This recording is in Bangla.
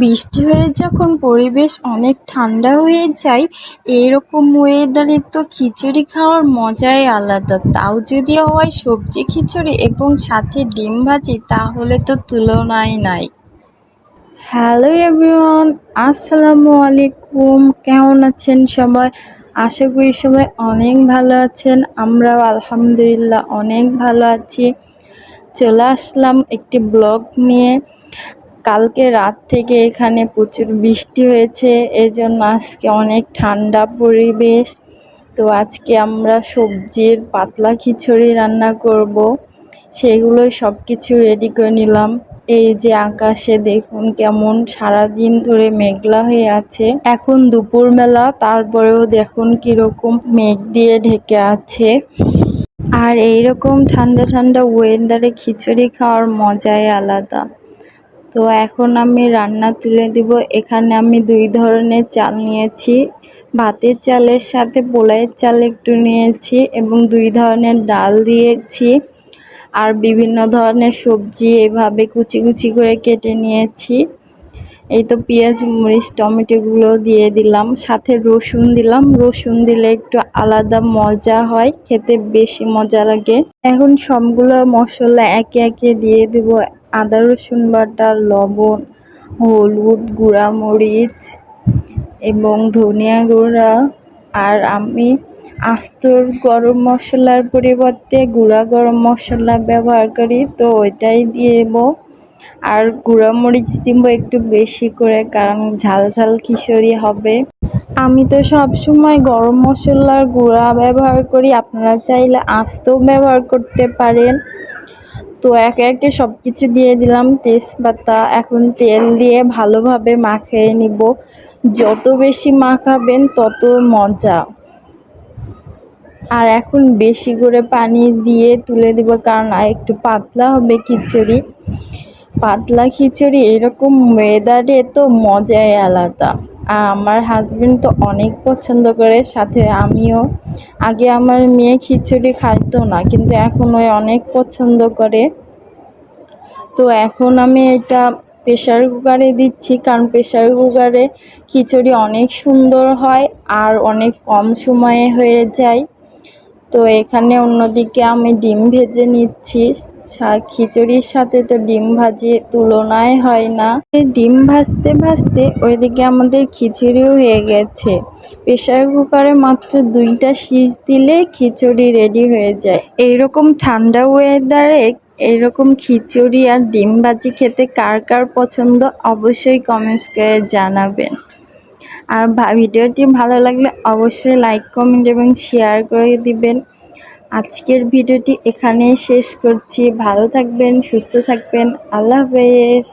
বৃষ্টি হয়ে যখন পরিবেশ অনেক ঠান্ডা হয়ে যায়, এরকম ওয়েদারে তো খিচুড়ি খাওয়ার মজাই আলাদা। তাও যদি হয় সবজি খিচুড়ি এবং সাথে ডিম ভাজি, তাহলে তো তুলনায় নাই। হ্যালো এভরিওয়ান আসসালামু আলাইকুম। কেমন আছেন সবাই? আশা করি সবাই অনেক ভালো আছেন। আমরাও আলহামদুলিল্লাহ অনেক ভালো আছি। চলে আসলাম একটি ব্লগ নিয়ে। কালকে রাত থেকে এখানে প্রচুর বৃষ্টি হয়েছে এই জন্য আজকে অনেক ঠান্ডা পরিবেশ। তো আজকে আমরা সবজির পাতলা খিচুড়ি রান্না করব। সেগুলো সব কিছু রেডি করে নিলাম। এই যে আকাশে দেখুন কেমন সারা দিন ধরে মেঘলা হয়ে আছে। এখন দুপুরবেলা, তারপরেও দেখুন কীরকম মেঘ দিয়ে ঢেকে আছে। আর এইরকম ঠান্ডা ঠান্ডা ওয়েদারে খিচুড়ি খাওয়ার মজাই আলাদা। তো এখন আমি রান্না তুলে দিব। এখানে আমি দুই ধরনের চাল নিয়েছি। ভাতের চালের সাথে পোলাইয়ের চাল একটু নিয়েছি এবং দুই ধরনের ডাল দিয়েছি। আর বিভিন্ন ধরনের সবজি এভাবে কুচি কুচি করে কেটে নিয়েছি। এই তো পেঁয়াজ, মরিচ টমেটোগুলো দিয়ে দিলাম। সাথে রসুন দিলাম। রসুন দিলে একটু আলাদা মজা হয়, খেতে বেশি মজা লাগে। এখন সবগুলো মশলা একে একে দিয়ে দেব। আদা, রসুন বাটা, লবণ, হলুদ গুঁড়া, মরিচ এবং ধনিয়া গুঁড়া। আর আমি আস্তর গরম মশলার পরিবর্তে গুঁড়া গরম মশলা ব্যবহার করি, তো ওইটাই দিয়ে দেবো। আর গুঁড়া মরিচ দিব একটু বেশি করে, কারণ ঝাল ঝাল খিচুড়ি হবে। আমি তো সব সময় গরম মশলার গুঁড়া ব্যবহার করি, আপনারা চাইলে আস্তও ব্যবহার করতে পারেন। তো একে একে সব কিছু দিয়ে দিলাম তেজপাতা। এখন তেল দিয়ে ভালোভাবে মাখিয়ে নিব। যত বেশি মাখাবেন তত মজা। আর এখন বেশি করে পানি দিয়ে তুলে দেবো কারণ একটু পাতলা হবে খিচুড়ি। পাতলা খিচুড়ি এরকম ওয়েদারে তো মজাই আলাদা। আমার হাজবেন্ড তো অনেক পছন্দ করে, সাথে আমিও। আগে আমার মেয়ে খিচুড়ি খাইতো না, কিন্তু এখন ওই অনেক পছন্দ করে। তো এখন আমি এটা প্রেশার কুকারে দিচ্ছি, কারণ প্রেশার কুকারে খিচুড়ি অনেক সুন্দর হয় আর অনেক কম সময়ে হয়ে যায়। তো এখানে অন্যদিকে আমি ডিম ভেজে নিচ্ছি। খিচুড়ির সাথে তো ডিম ভাজি তুলনায় হয় না। ডিম ভাজতে ভাজতে ওইদিকে আমাদের খিচুড়িও হয়ে গেছে। প্রেশার কুকারে মাত্র দুইটা সিজ দিলে খিচুড়ি রেডি হয়ে যায়। এইরকম ঠান্ডা ওয়েদারে এইরকম খিচুড়ি আর ডিম ভাজি খেতে কার কার পছন্দ অবশ্যই কমেন্টস করে জানাবেন। আর ভিডিওটি ভালো লাগলে অবশ্যই লাইক কমেন্ট এবং শেয়ার করে দিবেন। আজকের ভিডিওটি এখানেই শেষ করছি। ভালো থাকবেন সুস্থ থাকবেন। আল্লাহ হাফেজ।